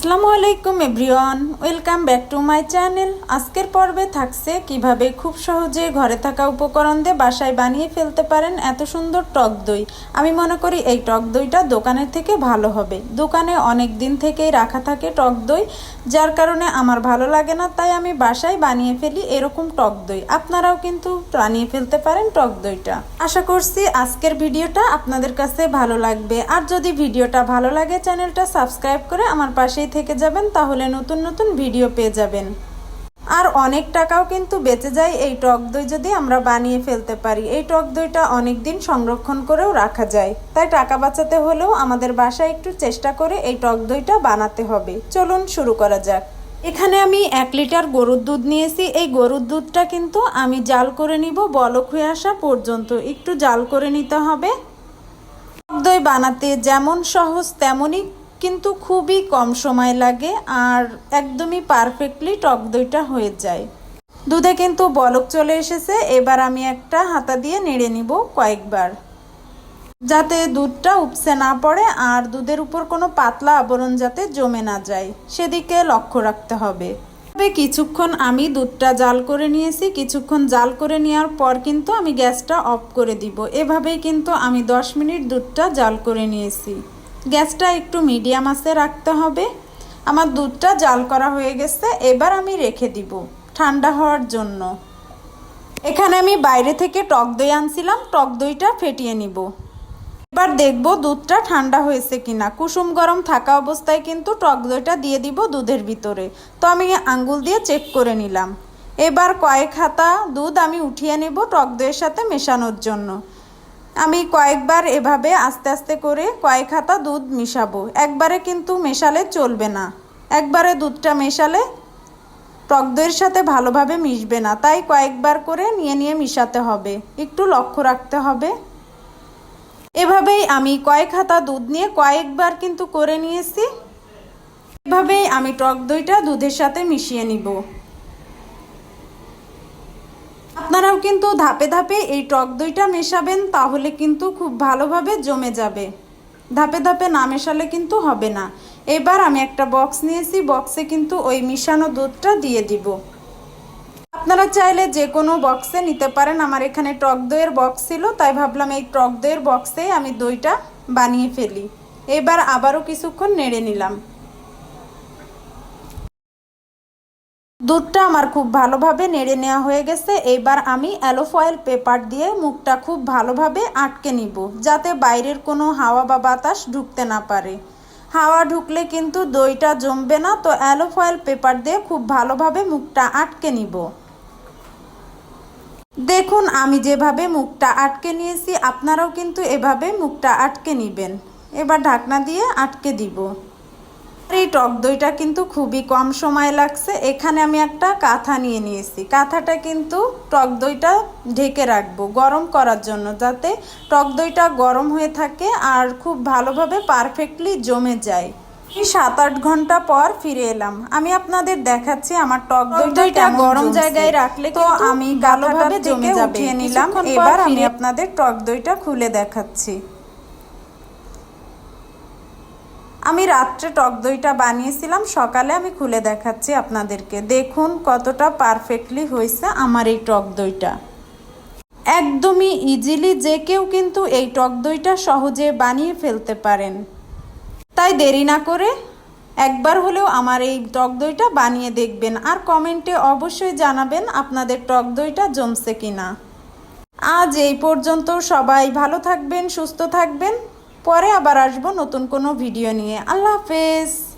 আসসালামু আলাইকুম everyone, welcome back to my channel. আজকের পর্বে থাকছে কীভাবে খুব সহজে ঘরে থাকা উপকরণ দিয়ে বাসায় বানিয়ে ফেলতে পারেন এত সুন্দর টক দই। আমি মনে করি এই টক দইটা দোকানের থেকে ভালো হবে। দোকানে অনেক দিন থেকেই রাখা থাকে টক দই, যার কারণে আমার ভালো লাগে না, তাই আমি বাসায় বানিয়ে ফেলি এরকম টক দই। আপনারাও কিন্তু বানিয়ে ফেলতে পারেন টক দইটা। আশা করছি আজকের ভিডিওটা আপনাদের কাছে ভালো লাগবে। আর যদি ভিডিওটা ভালো লাগে, চ্যানেলটা সাবস্ক্রাইব করে আমার পাশেই থেকে যাবেন, তাহলে নতুন নতুন ভিডিও পেয়ে যাবেন। আর অনেক টাকাও কিন্তু বেঁচে যায় এই টক দই যদি আমরা বানিয়ে ফেলতে পারি। এই টক দইটা অনেক দিন সংরক্ষণ করেও রাখা যায়। তাই টাকা বাঁচাতে হলেও আমাদের বাসায় একটু চেষ্টা করে এই টক দইটা বানাতে হবে। চলুন শুরু করা যাক। এখানে আমি এক লিটার গরুর দুধ নিয়েছি। এই গরুর দুধটা কিন্তু আমি জাল করে নিব বলক হয়ে আসা পর্যন্ত। একটু জাল করে নিতে হবে। টক দই বানাতে যেমন সহজ, তেমনই কিন্তু খুবই কম সময় লাগে আর একদমই পারফেক্টলি টক দইটা হয়ে যায়। দুধে কিন্তু বলক চলে এসেছে, এবার আমি একটা হাতা দিয়ে নেড়ে নিব কয়েকবার। যাতে দুধটা উপসে না পড়ে আর দুধের উপর কোনো পাতলা আবরণ যাতে জমে না যায়, সেদিকে লক্ষ্য রাখতে হবে। তবে কিছুক্ষণ আমি দুধটা জাল করে নিয়েছি, কিছুক্ষণ জাল করে নেওয়ার পর কিন্তু আমি গ্যাসটা অফ করে দিব। এভাবেই কিন্তু আমি 10 মিনিট দুধটা জাল করে নিয়েছি। গ্যাসটা একটু মিডিয়াম আঁচে রাখতে হবে। আমার দুধটা জাল করা হয়ে গেছে, এবার আমি রেখে দিব ঠান্ডা হওয়ার জন্য। এখানে আমি বাইরে থেকে টক দই আনছিলাম, টক দইটা ফেটিয়ে নিব। এবার দেখব দুধটা ঠান্ডা হয়েছে কিনা। কুসুম গরম থাকা অবস্থায় কিন্তু টক দইটা দিয়ে দিব দুধের ভিতরে। তো আমি আঙ্গুল দিয়ে চেক করে নিলাম। এবার কয়েক হাতা দুধ আমি উঠিয়ে নেব টক দইয়ের সাথে মেশানোর জন্য। আমি কয়েকবার এভাবে আস্তে আস্তে করে কয়েক হাতা দুধ মিশাবো। একবারে কিন্তু মেশালে চলবে না। একবারে দুধটা মেশালে টক দইয়ের সাথে ভালোভাবে মিশবে না। তাই কয়েকবার করে নিয়ে নিয়ে মিশাতে হবে। একটু লক্ষ্য রাখতে হবে। এভাবেই আমি কয়েক হাতা দুধ নিয়ে কয়েকবার কিন্তু করে নিয়েছি। এভাবেই আমি টক দইটা দুধের সাথে মিশিয়ে নিব আপনারাও কিন্তু ধাপে ধাপে এই টক দইটা মেশাবেন, তাহলে কিন্তু খুব ভালোভাবে জমে যাবে। ধাপে ধাপে না মেশালে কিন্তু হবে না। এবার আমি একটা বক্স নিয়েছি, বক্সে কিন্তু ওই মিশানো দুধটা দিয়ে দিব। আপনারা চাইলে যে কোনো বক্সে নিতে পারেন। আমার এখানে টক দইয়ের বক্স ছিল, তাই ভাবলাম এই টক দইয়ের বক্সে আমি দইটা বানিয়ে ফেলি। এবার আবারও কিছুক্ষণ নেড়ে নিলাম। দুধটা আমার খুব ভালোভাবে নেড়ে নেওয়া হয়ে গেছে। এবার আমি অ্যালোফয়েল পেপার দিয়ে মুখটা খুব ভালোভাবে আটকে নিব, যাতে বাইরের কোনো হাওয়া বা বাতাস ঢুকতে না পারে। হাওয়া ঢুকলে কিন্তু দইটা জমবে না, তো অ্যালোফয়েল পেপার দিয়ে খুব ভালোভাবে মুখটা আটকে নিব। দেখুন, আমি যেভাবে মুখটা আটকে নিয়েছি, আপনারাও কিন্তু এভাবে মুখটা আটকে নেবেন। এবার ঢাকনা দিয়ে আটকে দিব। এই টক দইটা কিন্তু খুবই কম সময় লাগছে। এখানে আমি একটা কাঁথা নিয়ে নিয়েছি। কাঁথাটা কিন্তু টক দইটা ঢেকে রাখব গরম করার জন্য যাতে টক দইটা গরম হয়ে থাকে আর খুব ভালোভাবে পারফেক্টলি জমে যায়। এই সাত আট ঘণ্টা পর ফিরে এলাম। আমি আপনাদের দেখাচ্ছি আমার টক দইটা গরম জায়গায় রাখলে তো আমি ভালোভাবে জমে যাবে। নিলাম। এবার আমি আপনাদের টক দইটা খুলে দেখাচ্ছি। আমি রাত্রে টক দইটা বানিয়েছিলাম, সকালে আমি খুলে দেখাচ্ছি আপনাদেরকে। দেখুন কতটা পারফেক্টলি হয়েছে আমার এই টক দইটা। একদমই ইজিলি যে কেউ কিন্তু এই টক দইটা সহজে বানিয়ে ফেলতে পারেন। তাই দেরি না করে একবার হলেও আমার এই টক দইটা বানিয়ে দেখবেন আর কমেন্টে অবশ্যই জানাবেন আপনাদের টক দইটা জমছে কিনা। আজ এই পর্যন্ত সবাই ভালো থাকবেন, সুস্থ থাকবেন। পরে আবার আসব নতুন কোনো ভিডিও নিয়ে। আল্লাহ হাফেজ।